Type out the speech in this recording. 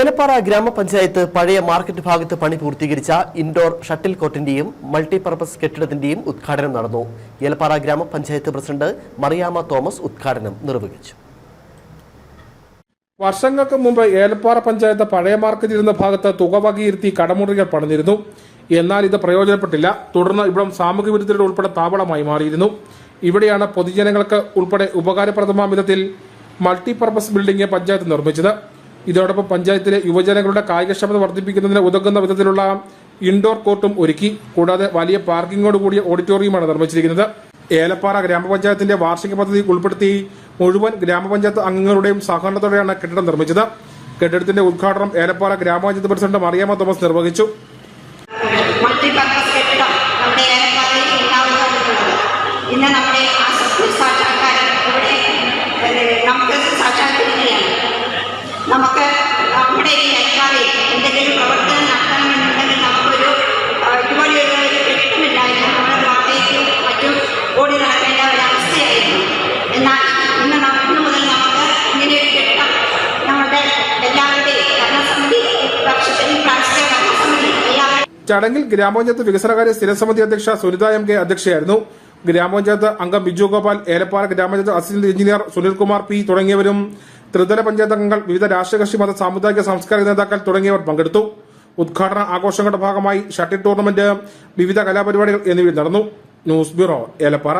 ഏലപ്പാറ ഗ്രാമപഞ്ചായത്ത് പഴയ മാർക്കറ്റ് ഭാഗത്ത് പണി പൂർത്തീകരിച്ച ഇൻഡോർ ഷട്ടിൽ കോർട്ടിന്റെയും മൾട്ടിപർപ്പസ് കെട്ടിടത്തിന്റെയും ഉദ്ഘാടനം നടന്നു. ഏലപ്പാറ ഗ്രാമപഞ്ചായത്ത് പ്രസിഡന്റ് മറിയാമ തോമസ് ഉദ്ഘാടനം നിർവഹിച്ചു. വർഷങ്ങൾക്ക് മുമ്പ് ഏലപ്പാറ പഞ്ചായത്ത് പഴയ മാർക്കറ്റ് ഇരുന്ന ഭാഗത്ത് തുക വകയിരുത്തി കടമുറികൾ പണിതിരുന്നു. എന്നാൽ ഇത് പ്രയോജനപ്പെട്ടില്ല. തുടർന്ന് ഇവിടം സാമൂഹ്യ വിരുദ്ധരുടെ ഉൾപ്പെടെ താവളമായി മാറിയിരുന്നു. ഇവിടെയാണ് പൊതുജനങ്ങൾക്ക് ഉൾപ്പെടെ ഉപകാരപ്രദമായ വിധത്തിൽ മൾട്ടിപർപ്പസ് ബിൽഡിംഗ് പഞ്ചായത്ത് നിർമ്മിച്ചത്. ഇതോടൊപ്പം പഞ്ചായത്തിലെ യുവജനങ്ങളുടെ കായികക്ഷമത വർദ്ധിപ്പിക്കുന്നതിന് ഉതകുന്ന വിധത്തിലുള്ള ഇൻഡോർ കോർട്ടും ഒരുക്കി. കൂടാതെ വലിയ പാർക്കിങ്ങോട് കൂടിയ ഓഡിറ്റോറിയമാണ് നിർമ്മിച്ചിരിക്കുന്നത്. ഏലപ്പാറ ഗ്രാമപഞ്ചായത്തിന്റെ വാർഷിക പദ്ധതി ഉൾപ്പെടുത്തി മുഴുവൻ ഗ്രാമപഞ്ചായത്ത് അംഗങ്ങളുടെയും സഹകരണത്തോടെയാണ് കെട്ടിടം നിർമ്മിച്ചത്. കെട്ടിടത്തിന്റെ ഉദ്ഘാടനം ഏലപ്പാറ ഗ്രാമപഞ്ചായത്ത് പ്രസിഡന്റ് മറിയാമ്മ തോമസ് നിർവഹിച്ചു. ഇന്ന് നമ്മുടെ സാക്ഷാത്കാരം നമുക്ക് സാക്ഷാത്കരിക്കുകയാണ് നമുക്ക് നമ്മുടെ ഈ ഏലപ്പാറയിൽ എന്തെങ്കിലും പ്രവർത്തനം നടത്തണമെന്നുണ്ടെങ്കിൽ നമുക്കൊരു ഇതുപോലെ ഒരു കെട്ടിടമില്ലായിരുന്നു നമ്മൾ വാർത്തയ്ക്കും മറ്റും ഓടി നടക്കേണ്ട ഒരു അവസ്ഥയായിരുന്നു. എന്നാൽ ഇന്ന് ഇന്ന് മുതൽ നമുക്ക് ഇങ്ങനെ ഒരു കെട്ടിടം നമ്മുടെ എല്ലാവരുടെയും ഭരണസമിതി വർഷത്തിൽ പ്രാദേശിക ഭരണസമിതി ചടങ്ങിൽ ഗ്രാമപഞ്ചായത്ത് വികസനകാര്യ സ്ഥിരസമിതി അധ്യക്ഷ സുനിത എം കെ അധ്യക്ഷയായിരുന്നു. ഗ്രാമപഞ്ചായത്ത് അംഗം ബിജു ഗോപാൽ ഏലപ്പാറ ഗ്രാമപഞ്ചായത്ത് അസിസ്റ്റന്റ് എഞ്ചിനീയർ സുനിൽകുമാർ പി തുടങ്ങിയവരും ത്രിതല പഞ്ചായത്ത് അംഗങ്ങൾ വിവിധ രാഷ്ട്രകക്ഷി മത സാമുദായിക സാംസ്കാരിക നേതാക്കൾ തുടങ്ങിയവർ പങ്കെടുത്തു. ഉദ്ഘാടന ആഘോഷങ്ങളുടെ ഭാഗമായി ഷട്ടിൽ ടൂർണമെന്റ് വിവിധ കലാപരിപാടികൾ എന്നിവ നടന്നു. News bureau Elappara.